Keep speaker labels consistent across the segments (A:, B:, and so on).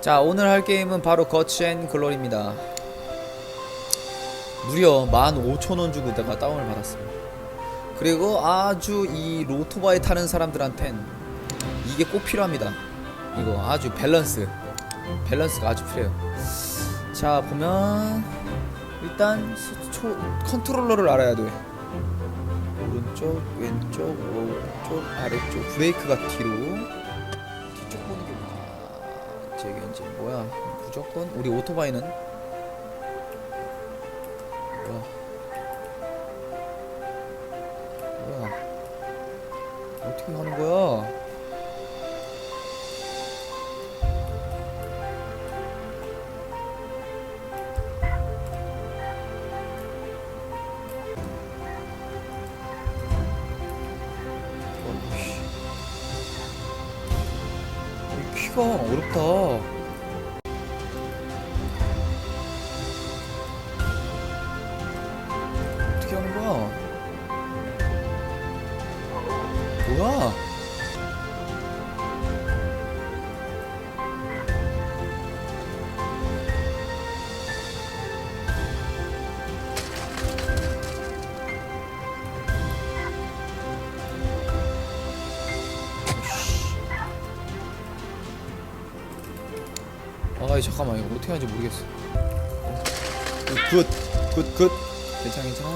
A: 자 오늘 할 게임은 바로 거치 앤 글로리입니다. 무려 15,000원 주고 내가 다운을 받았어요 그리고 아주 이 로토바이 타는 사람들한텐 이게 꼭 필요합니다. 이거 아주 밸런스. 밸런스가 아주 필요해요. 자 보면 일단 스- 초, 컨트롤러를 알아야 돼. 오른쪽 왼쪽 오른쪽 아래쪽 브레이크가 뒤로 이제 뭐야 무조건 우리 오토바이는 뭐야 뭐야 어떻게 하는 거야. 이 키가 어렵다. 아이 잠깐만 이거 어떻게 하는지 모르겠어. 굿, 굿, 굿. 괜찮아, 괜찮아.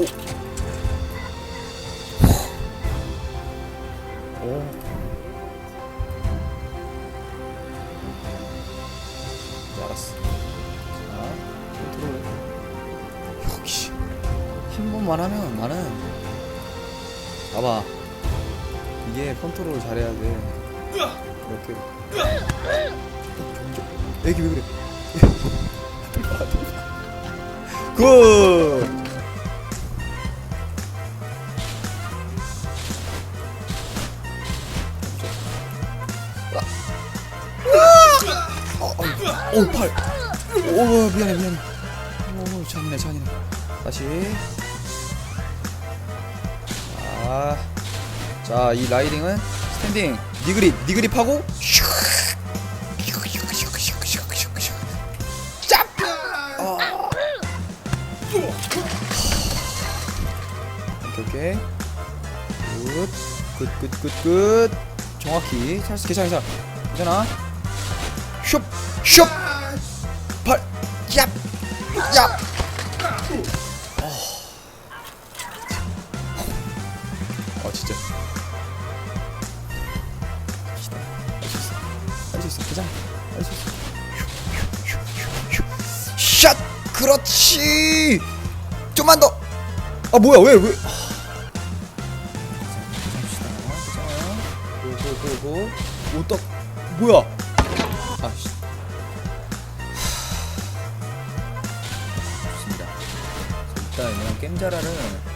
A: 오. 오. 이제 알았어. 자, 컨트롤. 역시 한 번만 하면 나는 봐봐. 이게 컨트롤을 잘해야 돼. 이렇게. 애기 왜 그래? 굿. 오 팔. 오 미안해 미안해. 오 잔인해 잔인해. 다시. 자. 자, 이 라이딩은 스탠딩, 니그립, 니그립 하고 슉! 짭! 아. 오케이, 오케이. 굿, 굿, 굿, 굿, 굿. 정확히. 잘했어, 괜찮아, 괜찮아. 괜찮아. 슉! 슉! 그렇지! 좀만 더! 아, 뭐야, 왜, 왜. 고고고고. 오떡. 뭐야? 아, 씨. 좋습니다. 일단, 그냥 겜자라는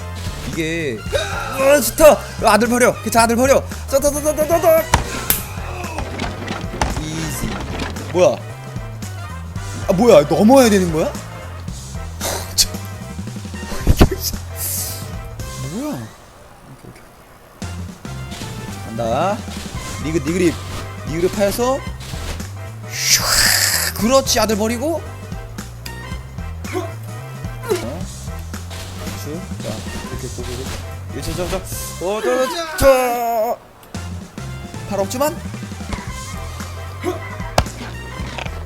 A: 이게 아 좋다 아들 버려 괜찮아 아들 버려 짜자자자자자 이지 뭐야 아 뭐야 넘어야 되는 거야 간다 니그 니그립 니그립 하여서 슉 그렇지 아들 버리고 어? 쭉. 자, 이렇게 고고고. 일체 점점. 어, 저, 저, 저. 팔 없지만.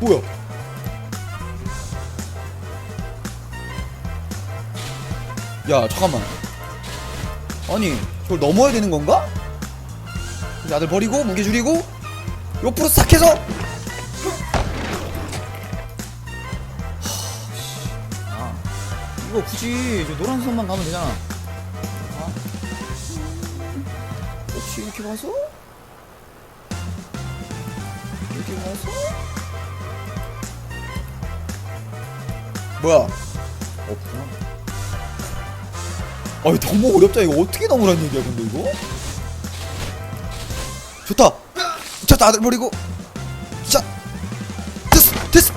A: 뭐야? 야, 잠깐만. 아니, 저걸 넘어야 되는 건가? 아들 버리고 무게 줄이고 옆으로 싹 해서. 아. 이거 굳이 저 노란 선만 가면 되잖아. 아. 그렇지 이렇게 가서 이렇게 가서 뭐야? 없구나. 아이 너무 어렵다 이거 어떻게 넘으란 얘기야 근데 이거? 좋다. 좋다 아들 버리고 자 됐어 됐어.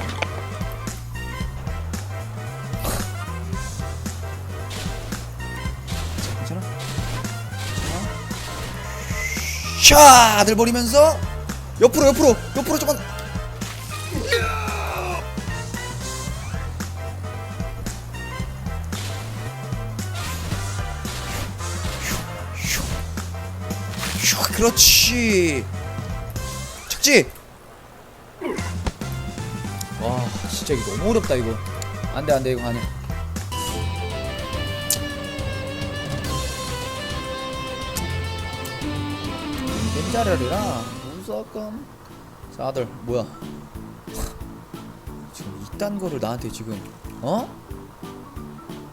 A: 괜찮아? 괜찮아? 샤들 버리면서 옆으로 옆으로 옆으로 조금 그렇지. 착지. 와 진짜 이거 너무 어렵다 이거. 안돼 안돼 이거 안해. 벤자르리라 무조건. 자 아들 뭐야? 지금 이딴 거를 나한테 지금 어?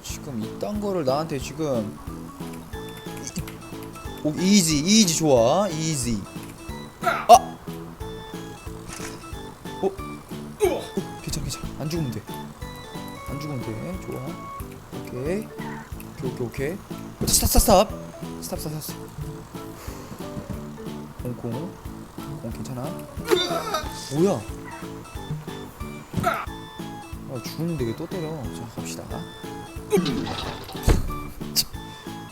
A: 지금 이딴 거를 나한테 지금 오 이지 이지 좋아 이지. 아! 어? 어? 괜찮아 괜찮아. 안 죽으면 돼안 죽으면 돼. 좋아. 오케이. 오케이 오케이 오케이. 스탑 스탑 스탑. 스탑 스탑 스탑. 공공 공 괜찮아? 뭐야? 아 죽는데 왜 또 때려. 자 갑시다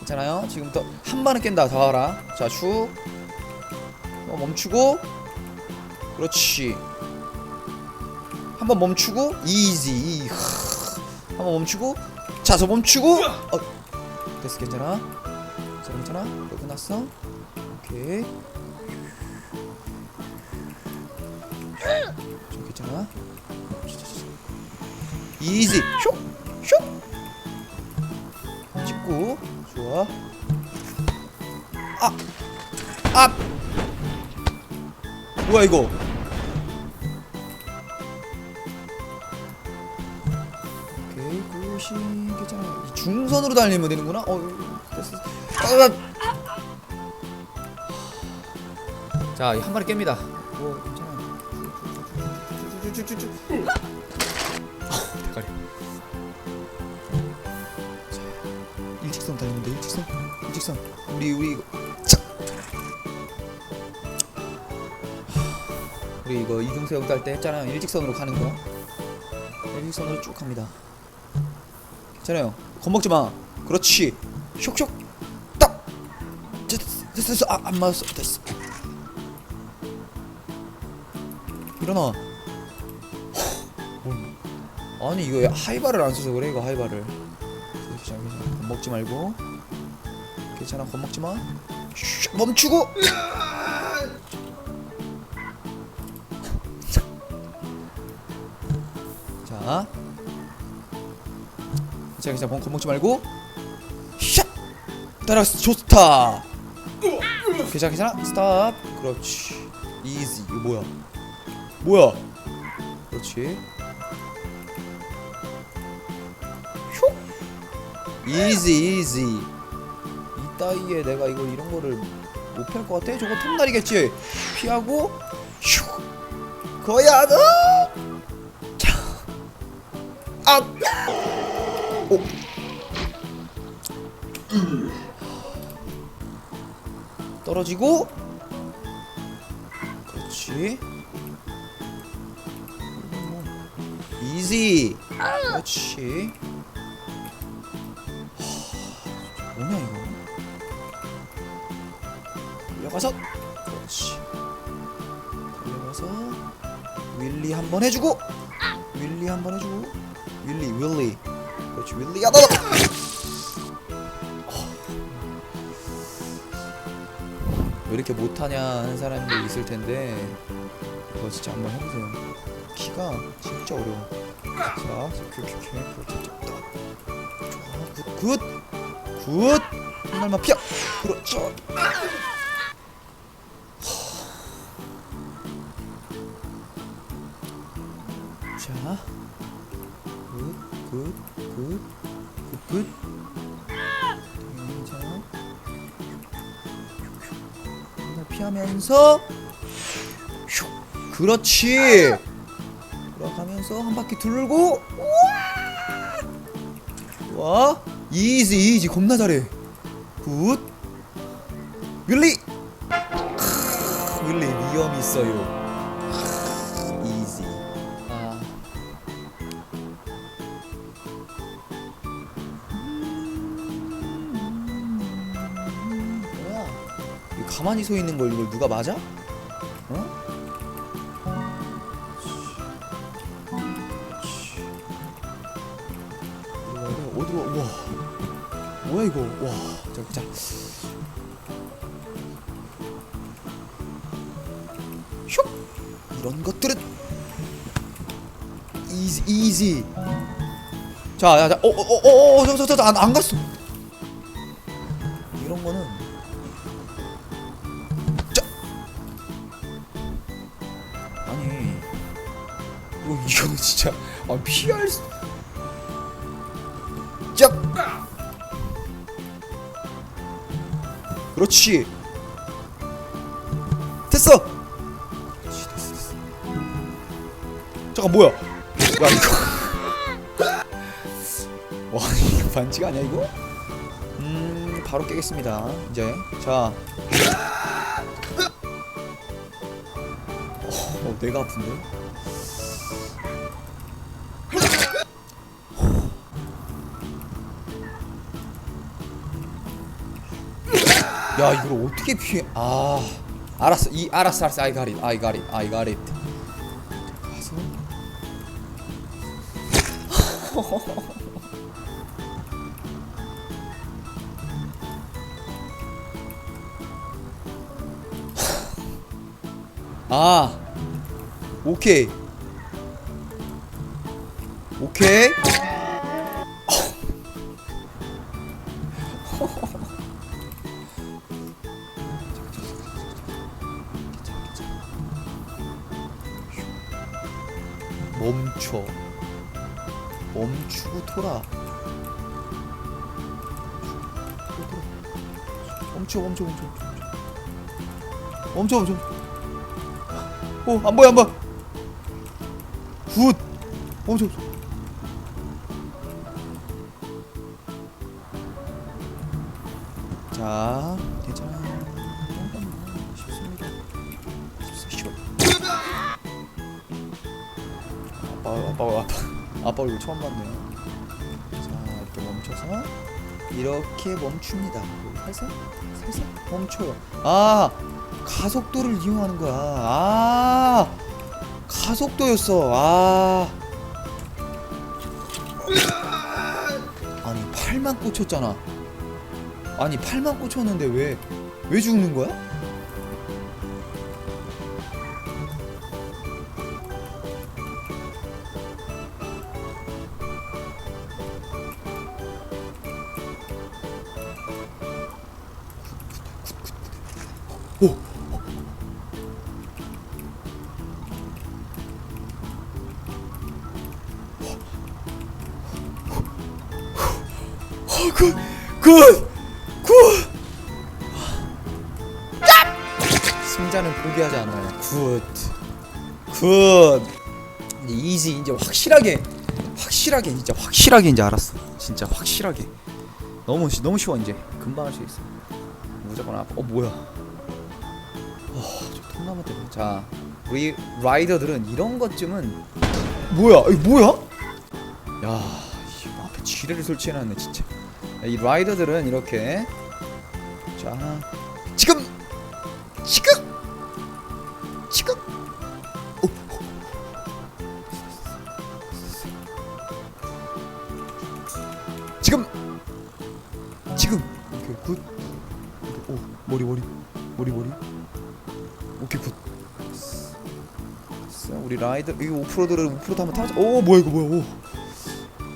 A: 괜찮아요? 지금부터 한 번은 깬다. 다 와라. 자축 어, 멈추고. 그렇지. 한 번 멈추고. 이지. 한 번 멈추고. 자서 멈추고. 어, 됐어 괜찮아. 자 괜찮아? 너 끝났어? 오케이. 좀 괜찮아? 이지. 슉슉 찍고 좋아. 아! 아! 뭐야 이거? 오케이, 구시계장. 중선으로 달리면 되는구나? 어, 됐어. 아! 자, 한 마리 깹니다. 뭐, 괜찮아. 일직선. 우리 우리 이거. 자. 우리 이거 이중새우 딸때 했잖아요. 일직선으로 가는 거. 일직선으로 쭉 갑니다. 괜찮아요. 겁먹지 마. 그렇지. 슉슉. 딱. 됐어. 아, 안 맞았어. 됐어. 일어나. 뭐, 아니 이거 하이바를 안 써서 그래 이거 하이바를. 겁먹지 말고. 괜찮아 겁먹지 마. 슉, 멈추고. 자. 괜찮아 겁- 겁먹지 말고. 샷. 따라갔어 좋다. 괜찮아 괜찮아 스탑. 그렇지. 이지 이거 뭐야? 뭐야? 그렇지. 슉. 이지 이지. 이 따위에 내가 이거 이런 거를 못 피할 것 같아? 저거 톱날이겠지. 피하고 슉. 거야 너. 자. 아. 오. 떨어지고 그렇지 이지 그렇지 달려가서 그렇지. 달려가서 윌리 한 번 해주고 윌리 한 번 해주고 윌리 윌리. 그렇지 윌리가 너왜 이렇게 못하냐 하는 사람들 있을 텐데 이거 진짜 한번 해보세요. 키가 진짜 어려워. 자 큐큐큐 그렇지 좋아 굿굿굿. 한 날만 피어. 그렇죠 피하면서 슉 그렇지. 돌아가면서 한 바퀴 돌고 와! 이지 이지 겁나 잘해. 굿 윌리. 크, 윌리 위험 있어요 가만히 서 있는 걸 이걸 누가 맞아? 어? 어디로 와 뭐야 이거 와 자, 자. 슉 이런 것들은 이지 이지 자, 자, 자, 어, 안 갔어. 이거 이거 진짜 아 피할 수, 자, 그렇지, 됐어. 그렇지, 됐어, 됐어. 잠깐 뭐야? 야 이거. 와 이거 반지가 아니야 이거? 음 바로 깨겠습니다 이제 자 어, 내가 아픈데? 야 이걸 어떻게 피해 아 알았어. 이 알았어 알았어. I got it I got it I got it. 아 오케이. 오케이 멈춰 멈춰 멈춰 멈춰 멈춰 어, 안 보여, 안 보여. 굿. 어, 저. 자, 괜찮아. 쉽습니다. 쉽. 아빠, 아빠, 아빠, 아빠 이거 처음 봤네요. 이렇게 멈춥니다. 살살, 살살 멈춰요. 아, 가속도를 이용하는 거야. 아, 가속도였어. 아. 아니 팔만 꽂혔잖아. 아니 팔만 꽂혔는데 왜 왜 죽는 거야? 오, 어, 굿, 굿, 굿. 승자는 포기하지 않아요. 굿, 굿. 이지 이제 확실하게, 확실하게 진짜 확실하게 이제 알았어. 진짜 확실하게. 너무 쉬- 너무 쉬워 이제 금방 할 수 있어. 무조건 아파. 어 뭐야? 어, 저 통나무 때문에. 자, 우리 라이더들은 이런 것쯤은 뭐야? 이거 뭐야? 야, 이 앞에 지뢰를 설치해놨네 진짜. 이 라이더들은 이렇게 자 지금 지금 지금 오, 오. 지금 지금 오케이 굿 오, 머리 머리 머리 머리 우리 라이더 이거 오프로드를 오프로드 한번 타보자 오 뭐야 이거 뭐야 오.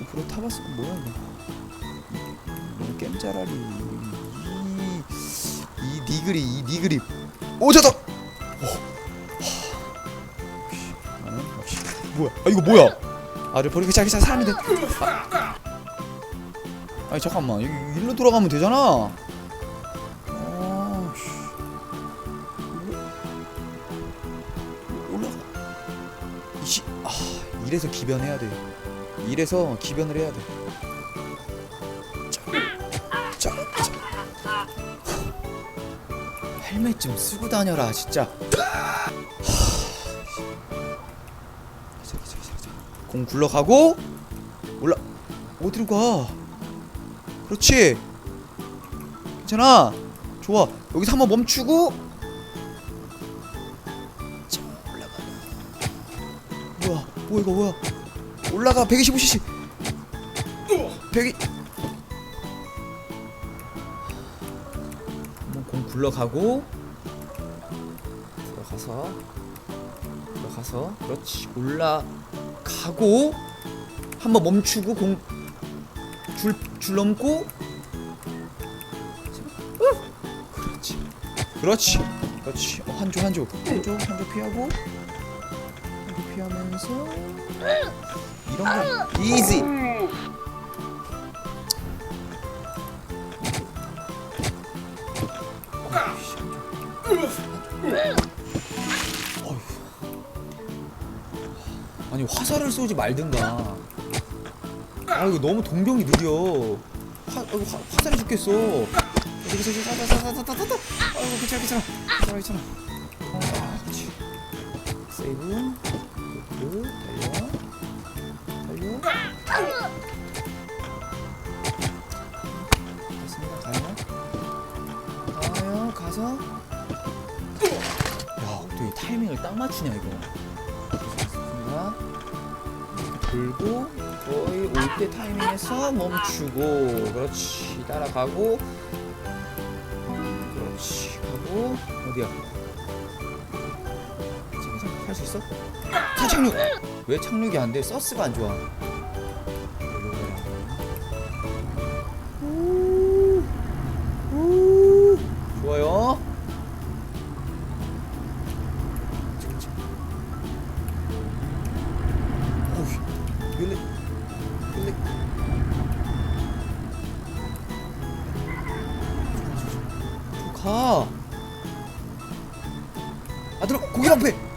A: 오프로드 타봤어 뭐야 이거. 이 겜자라리. 이, 이 니그리 이 니그리. 오 저다! 역시 뭐야? 아 이거 뭐야? 아를 버리기 시작해 사람이 돼. 아. 아니 잠깐만. 여기 일로 돌아가면 되잖아 아, 이래서 기변해야 돼 이래서 기변을 해야 돼 자, 자. 헬멧 좀 쓰고 다녀라 진짜 하. 자, 자, 자, 자. 공 굴러가고 올라 어디로 가 그렇지 괜찮아 좋아 여기서 한번 멈추고 이거 뭐야? 올라가. 125cc 100이. 한번 공 굴러가고. 들어가서. 들어가서. 그렇지. 올라가고. 한번 멈추고 공줄줄 넘고. 그렇지. 그렇지. 그렇지. 어, 한조 한조 한조 한조 피하고 피하면서 이런 거 이지. 아니 화살을 쏘지 말든가 아 이거 너무 동경이 느려 화, 아이고, 화, 화살이 죽겠어 아이고 괜찮아 괜찮아 괜찮아 괜찮아 아 가서 야또 이 타이밍을 딱 맞추냐 이거. 좋습니다. 돌고 거의 올 때 타이밍에서 멈추고 그렇지. 따라가고 그렇지. 가고 어디야? 지금 할수 있어? 자 착륙! 왜 착륙이 안 돼? 서스가 안 좋아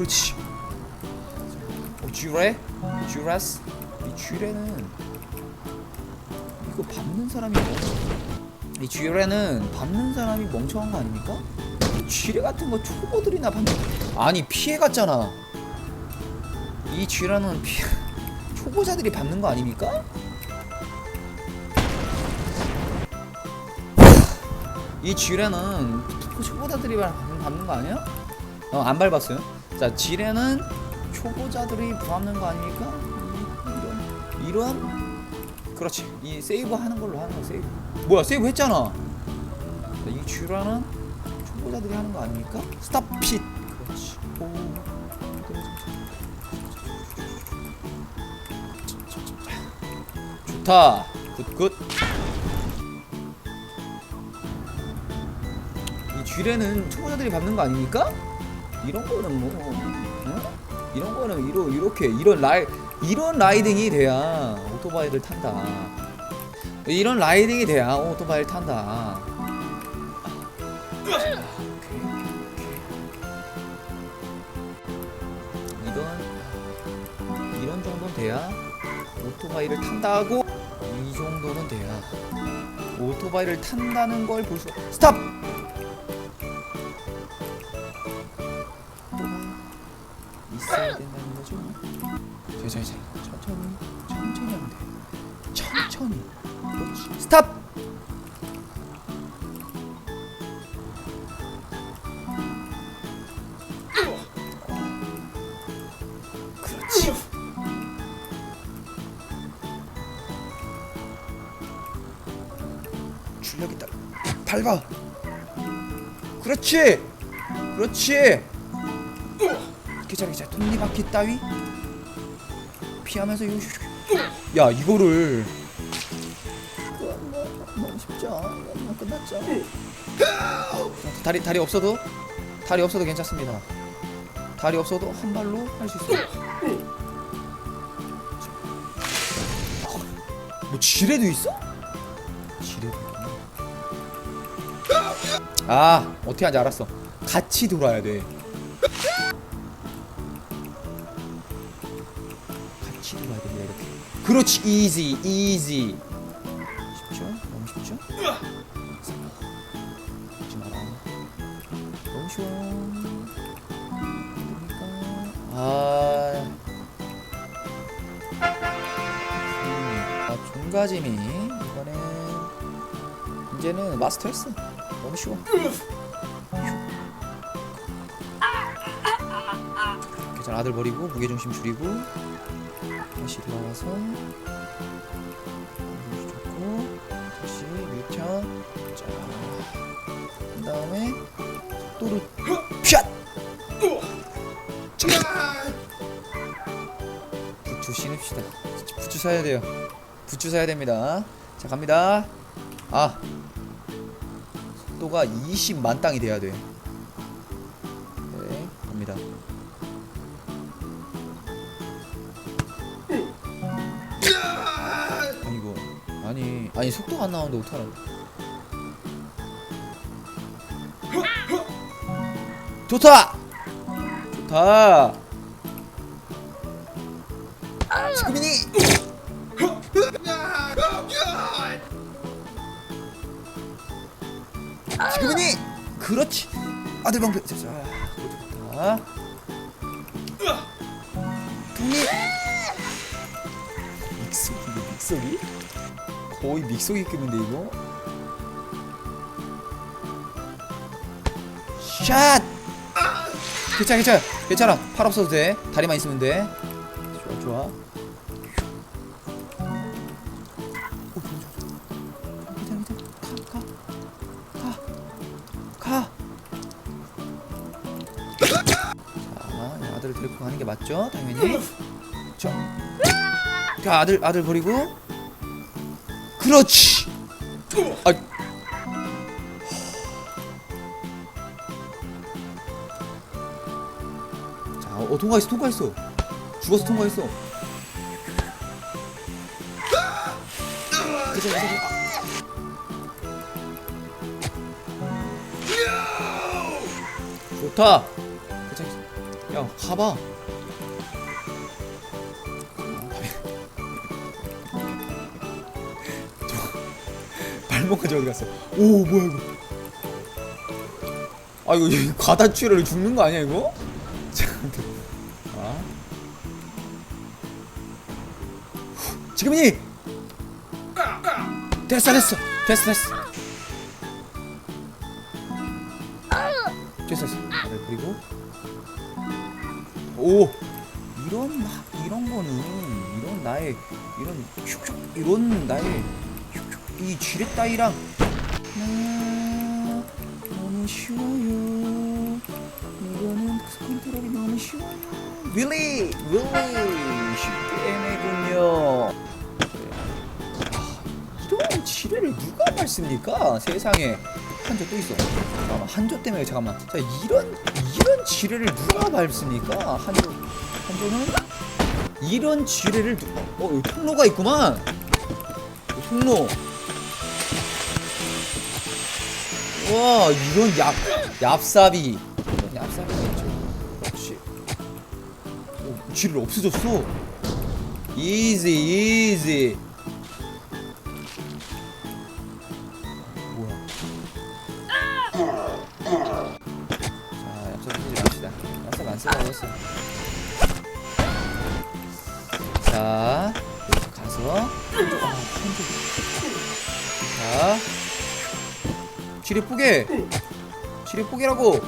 A: 그렇지. 어, 쥐레? 쥐라스? 이 쥐레는 이거 밟는 사람이 멍. 이 쥐레는 밟는 사람이 멍청한 거 아닙니까? 이 쥐레 같은 거 초보들이나 밟는. 아니 피해 갔잖아. 이 쥐레는 피 초보자들이 밟는 거 아닙니까? 이 지뢰는 초보자들이 밟는 거 아니야? 어, 안 밟았어요. 자, 지뢰는 초보자들이 밟는 거 아닙니까? 이- 이런, 이런, 그렇지. 이 세이브 하는 걸로 하는 거 세이브. 뭐야, 세이브 했잖아. 자, 이 지뢰는 초보자들이 하는 거 아닙니까? 스탑 핏. 그렇지. 오. 좋다. 굿굿. 이 쥐레는 초보자들이 밟는 거 아닙니까? 이런 거는 뭐 어? 이런 거는 이러, 이렇게 이런 라이 이런 라이딩이 돼야 오토바이를 탄다. 이런 라이딩이 돼야 오토바이를 탄다. 이런 이런 정도는 돼야 오토바이를 탄다고 이 정도는 돼야 오토바이를 탄다는 걸 볼 수. 스탑. 스탑. 그렇지. 출력 있다. 밟아. 그렇지. 그렇지. 괜찮아 괜찮아 톱니바퀴 따위 피하면서 요 야, 이거를 다리 다리 없어도 다리 없어도 괜찮습니다. 다리 없어도 한 발로 할 수 있어요 뭐 지뢰도 있어? 지뢰도 있구나. 아 어떻게 하는지 알았어. 같이 돌아야 돼. 같이 돌아야 됩니다 이렇게. 그렇지 easy easy 종가짐이 이번엔 이제는 마스터했어. 너무 쉬워. 계절 아들 버리고 무게 중심 줄이고 다시 돌아와서 좋고 다시 유턴 자 그 다음에 속도를 샷 부추 신읍시다. 부추 사야 돼요 부추 사야 됩니다. 자 갑니다. 아 속도가 20만 땅이 돼야 돼. 네, 갑니다. 아이고 아니 아니 속도가 안 나오는데 어떡하라고. 좋다! 좋다 지금이니 그렇지. 아들 방패 자, 믹서기 이거 믹서기 거의 믹서기급인데 이거? 샷! 괜찮아 괜찮아. 괜찮아. 팔 없어도 돼. 다리만 있으면 돼. 좋아 좋아, 자 아들 아들 버리고 그렇지 아 자, 어, 통과했어, 통과했어. 죽어서 통과했어. 그쵸, 그쵸. 아. 좋다. 그쵸, 그쵸. 야, 가봐. 발목까지 어디 갔어? 오, 뭐야 이거? 아 이거 이거 과다출혈 죽는 거 아니야 이거? 잠깐만. 아. 지금이니. 됐어 됐어 됐어 됐어. 됐어 됐어. 아들 그리고 오 이런 막 이런 거는 이런 나의 이런 슉슉 이런 나의 이 쥐레 따위랑 아, 너무 쉬워요. 이거는 컨트롤이 너무 쉬워요. 윌리, 윌리 쉽게. 아, 이런 지뢰를 누가 밟습니까? 세상에 한 조 또 있어. 잠깐만 한 조 때문에 잠깐만. 자 이런 이런 지뢰를 누가 밟습니까? 한조 한조는 이런 지뢰를 누... 어 여기 통로가 있구만. 통로. 와 이런 얍 얍삽이. 이런 얍삽이 있죠. 역시. 오 쥐를 없어졌어. 이지 이지 뭐야? 자 얍삽 쓰지 맙시다. 얍삽 안 쓰라고 했어 자 지뢰 뿌개. 지뢰 뿌개라고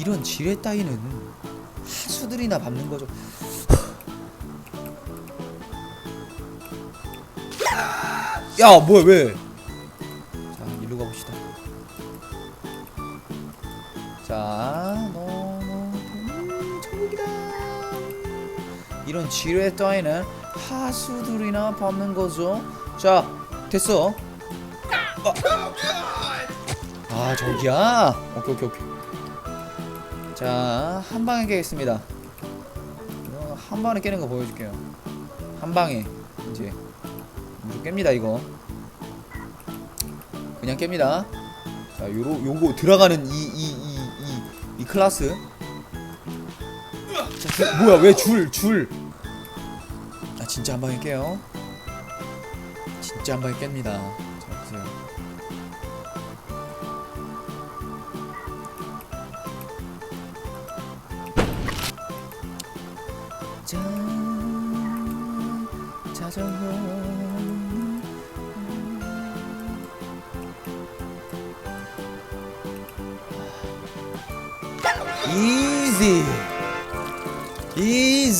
A: 이런 지뢰 따위는 하수들이나 밟는 거죠. 야 뭐야 왜? 자 일로 가봅시다. 자 너무 음, 천국이다. 이런 지뢰 따위는 하수들이나 밟는 거죠. 자 됐어. 아. 아 저기야 오케이 오케이 오케이 자 한 방에 깨겠습니다. 이거 한 방에 깨는 거 보여줄게요. 한 방에 이제. 깹니다 이거. 그냥 깹니다. 자 요로 요거 들어가는 이 이 이 이 이 클라스. 자 줄, 뭐야 왜 줄 줄? 아 진짜 한 방에 깨요. 진짜 한 방에 깹니다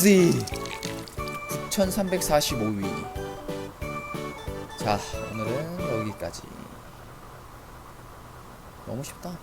A: 이지 9345위. 자 오늘은 여기까지. 너무 쉽다